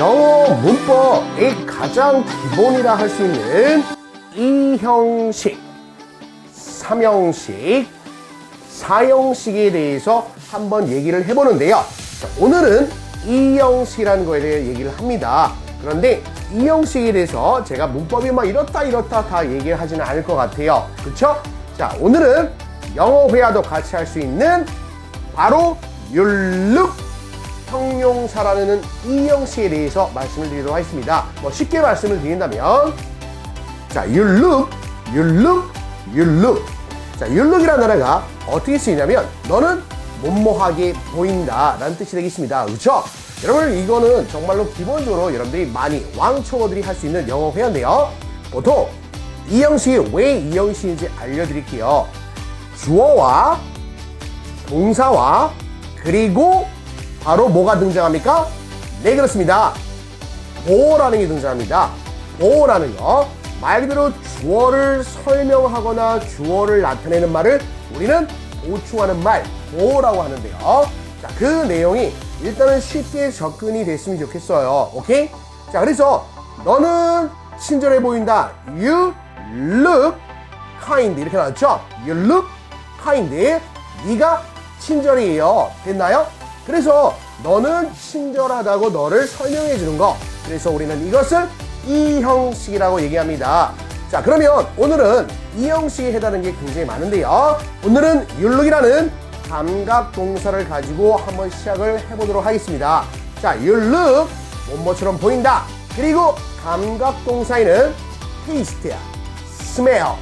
영어 문법의 가장 기본이라 할 수 있는 이 형식, 삼형식, 사형식에 대해서 한번 얘기를 해보는데요. 자, 오늘은 이 형식이라는 거에 대해 얘기를 합니다. 그런데 이 형식에 대해서 제가 문법이 막 이렇다 이렇다 다 얘기를 하지는 않을 것 같아요. 그렇죠? 자, 오늘은 영어 회화도 같이 할 수 있는 바로 율룩 형용사라는 이 형식에 대해서 말씀을 드리도록 하겠습니다. 뭐 쉽게 말씀을 드린다면 자, you look. 자, look이라는 단어가 어떻게 쓰이냐면 너는 뭐뭐하게 보인다 라는 뜻이 되겠습니다. 그렇죠? 여러분 이거는 정말로 기본적으로 여러분들이 많이 왕초보들이 할 수 있는 영어 회화인데요. 보통 이 형식이 왜 이 형식인지 알려드릴게요. 주어와 동사와 그리고 바로 뭐가 등장합니까? 네 그렇습니다. 보호라는 게 등장합니다. 보호라는 거. 말 그대로 주어를 설명하거나 주어를 나타내는 말을 우리는 보충하는 말, 보호라고 하는데요. 자, 그 내용이 일단은 쉽게 접근이 됐으면 좋겠어요. 오케이? 자, 그래서 너는 친절해 보인다. You look kind. 이렇게 나왔죠? You look kind. 네가 친절해요. 됐나요? 그래서 너는 친절하다고 너를 설명해 주는 거. 그래서 우리는 이것을 이 형식이라고 얘기합니다. 자, 그러면 오늘은 이 형식에 해당하는 게 굉장히 많은데요. 오늘은 율룩이라는 감각 동사를 가지고 한번 시작을 해보도록 하겠습니다. 자, 율룩, 뭐뭐처럼 보인다. 그리고 감각 동사에는 taste야, smell,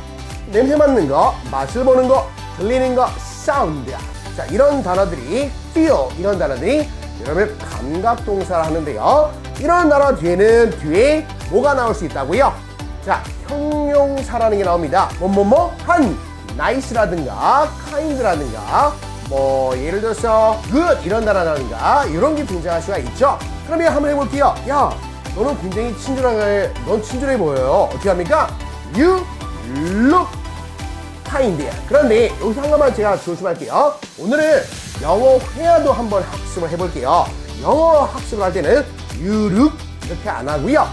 냄새 맡는 거, 맛을 보는 거, 들리는 거, sound야. 자, 이런 단어들이 feel, 이런 단어들이 여러분 감각 동사를 하는데요. 이런 단어 뒤에는 뒤에 뭐가 나올 수 있다고요? 자, 형용사라는 게 나옵니다. 뭐뭐뭐 한 nice라든가 kind라든가 뭐 예를 들어서 good 이런 단어라든가 이런 게 등장할 수가 있죠. 그러면 한번 해볼게요. 야, 너는 굉장히 친절하게, 넌 친절해 보여요. 어떻게 합니까? You look kind. 그런데 여기서 한 가만 제가 조심할게요. 오늘은 영어 회화도 한번 학습을 해볼게요. 영어 학습을 할 때는 look 이렇게 안 하고요.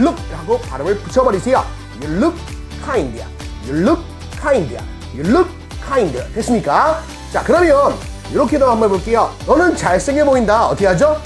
look 하고 발음을 붙여버리세요. you look kind. you look kind. 됐습니까? 자, 그러면 이렇게도 한번 해볼게요. 너는 잘생겨 보인다. 어떻게 하죠?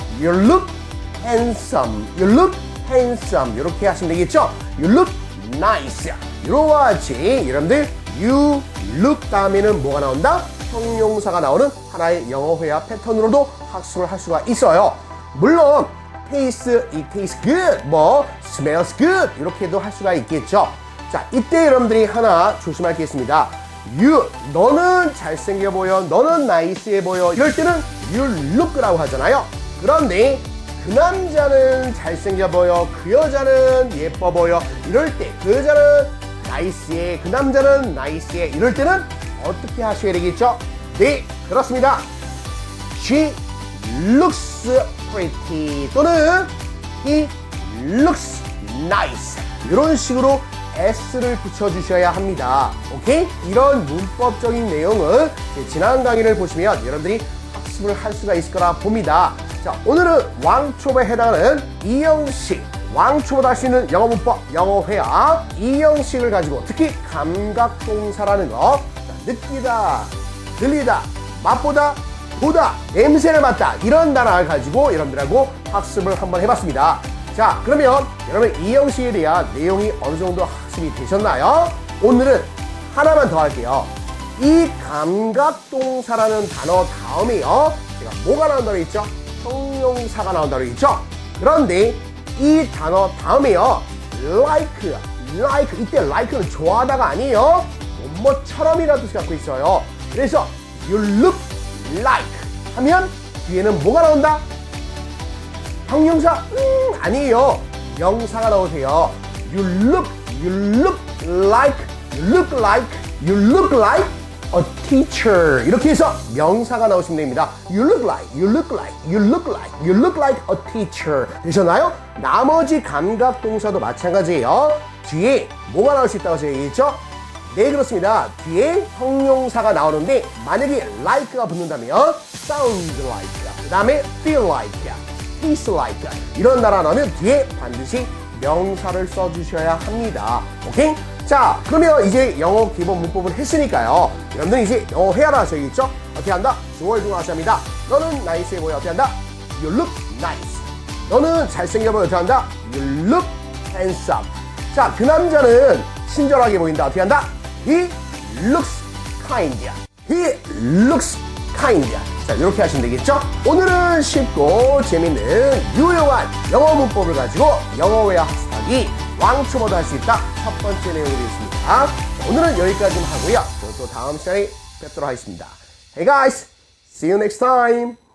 handsome. you look handsome. 이렇게 하시면 되겠죠? look nice. 이와 같이 여러분들 you look 다음에는 뭐가 나온다? 형용사가 나오는 하나의 영어 회화 패턴으로도 학습을 할 수가 있어요. 물론 taste, it tastes good, 뭐 smells good 이렇게도 할 수가 있겠죠. 자, 이때 여러분들이 하나 조심할 게 있습니다. you, 너는 잘생겨 보여, 너는 나이스해 보여 이럴 때는 you look라고 하잖아요. 그런데 그 남자는 잘생겨 보여, 그 여자는 예뻐 보여 이럴 때 그 여자는 나이스해, 그 남자는 나이스해 이럴 때는 어떻게 하셔야 되겠죠? 네, 그렇습니다. She looks pretty 또는 he looks nice 이런 식으로 s를 붙여주셔야 합니다. 오케이? 이런 문법적인 내용은 지난 강의를 보시면 여러분들이 학습을 할 수가 있을 거라 봅니다. 자, 오늘은 왕초보에 해당하는 이형식 왕초보다 할 수 있는 영어 문법, 영어 회화 이 형식을 가지고 특히 감각 동사라는 거 자, 느끼다, 들리다, 맛보다, 보다, 냄새를 맡다 이런 단어를 가지고 여러분들하고 학습을 한번 해봤습니다. 자, 그러면 여러분 이 형식에 대한 내용이 어느 정도 학습이 되셨나요? 오늘은 하나만 더 할게요. 이 감각 동사라는 단어 다음에요. 제가 뭐가 나온다고 했죠? 형용사가 나온다고 했죠? 그런데 이 단어 다음에요. like, like 이때 like는 좋아하다가 아니에요. 뭐뭐처럼이라는 뜻을 갖고 있어요. 그래서 you look like 하면 뒤에는 뭐가 나온다? 형용사 음, 아니에요. 명사가 나오세요. You look, you look like, you look like, you look like a teacher. 이렇게 해서 명사가 나오시면 됩니다. You look like, you look like, you look like, you look like a teacher. 되셨나요? 나머지 감각 동사도 마찬가지예요. 뒤에 뭐가 나올 수 있다고 제가 얘기했죠? 네, 그렇습니다. 뒤에 형용사가 나오는데 만약에 like가 붙는다면 sound like, 그 다음에 feel like, place like 이런 나라 나오면 뒤에 반드시 명사를 써주셔야 합니다. 오케이? 자, 그러면 이제 영어 기본 문법을 했으니까요. 여러분들 이제 영어 회화를 하셔야겠죠? 어떻게 한다? 주어를 중화하셔야 합니다. 너는 나이스해 보여. 어떻게 한다? You look nice. 너는 잘생겨 보여. 어떻게 한다? You look handsome. 자, 그 남자는 친절하게 보인다. 어떻게 한다? He looks kind. He looks kind. 자, 이렇게 하시면 되겠죠? 오늘은 쉽고 재밌는 유용한 영어 문법을 가지고 영어 회화 학습 하기 왕초보도 할 수 있다. 첫 번째 내용이 되겠습니다. 자, 오늘은 여기까지 하고요. 저또 다음 시간에 뵙도록 하겠습니다. Hey guys, see you next time.